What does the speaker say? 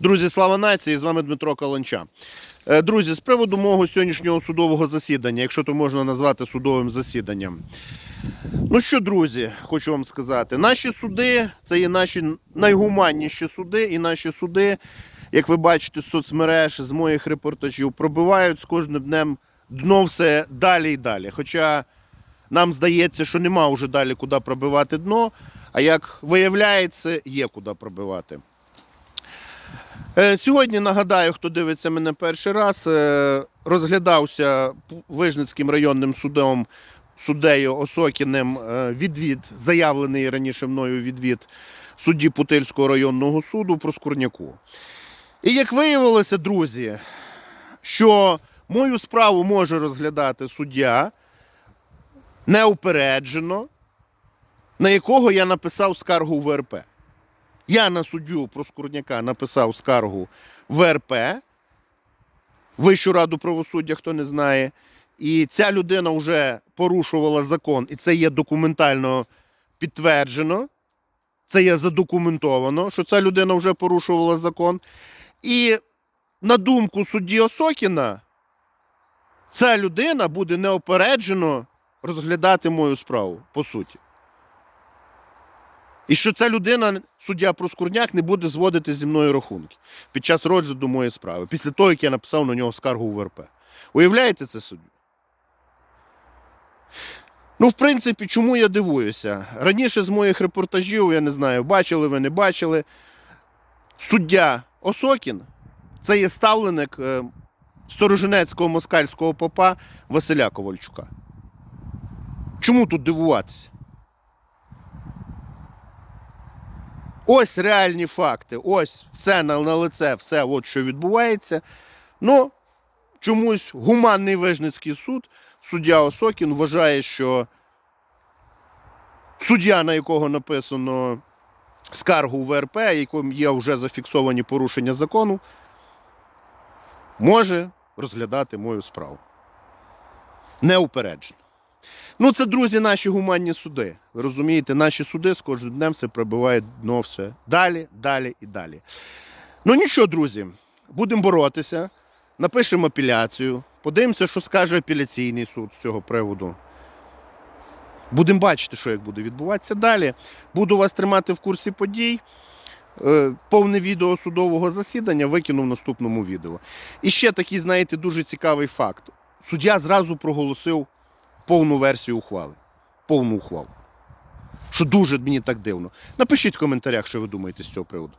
Друзі, слава нації! З вами Дмитро Каланча. Е, Друзі, з приводу мого сьогоднішнього судового засідання, якщо то можна назвати судовим засіданням. Ну що, друзі, хочу вам сказати, наші суди це є наші найгуманніші суди, і наші суди, як ви бачите з соцмереж, з моїх репортажів, пробивають з кожним днем дно все далі і далі. Хоча нам здається, що нема вже далі куди пробивати дно, а як виявляється, є куди пробивати. Е, Сьогодні нагадаю, хто дивиться мене перший раз, е, розглядався Вижницьким районним судом суддею Осокіним е, відвід, заявлений раніше мною відвід судді Путильського районного суду про Скурняку. І як виявилося, друзі, що мою справу може розглядати суддя неупереджено, на якого я написав скаргу в ВРП. Я на суддю Проскурняка написав скаргу в ВРП, Вищу раду правосуддя, хто не знає. І ця людина вже порушувала закон, і це є документально підтверджено. Це є задокументовано, що ця людина вже порушувала закон. І на думку судді Осокіна, ця людина буде неопереджено розглядати мою справу, по суті. І що ця людина, суддя Проскурняк, не буде зводити зі мною рахунки під час розгляду моєї справи, після того, як я написав на нього скаргу в ВРП. Уявляєте це суддю? Ну, в принципі, чому я дивуюся? Раніше з моїх репортажів, я не знаю, бачили ви, не бачили. Суддя Осокін це є ставленик е, сторожинецького москальського попа Василя Ковальчука. Чому тут дивуватися? Ось реальні факти, ось все на, на лице, все, от що відбувається. Ну, чомусь гуманний Вижницький суд, суддя Осокін вважає, що суддя, на якого написано скаргу ВРП, яким є вже зафіксовані порушення закону, може розглядати мою справу. Неупереджено. Ну, це, друзі, наші гуманні суди. Ви розумієте, наші суди з кожним днем все прибиває дно все далі, далі і далі. Ну нічого, друзі, будемо боротися, напишемо апеляцію, подивимося, що скаже апеляційний суд з цього приводу. Будемо бачити, що як буде відбуватися далі. Буду вас тримати в курсі подій. Е, Повне відео судового засідання викину в наступному відео. І ще такий, знаєте, дуже цікавий факт. Суддя зразу проголосив повну версію ухвали. Повну ухвалу. Що дуже мені так дивно. Напишіть в коментарях, що ви думаєте з цього приводу.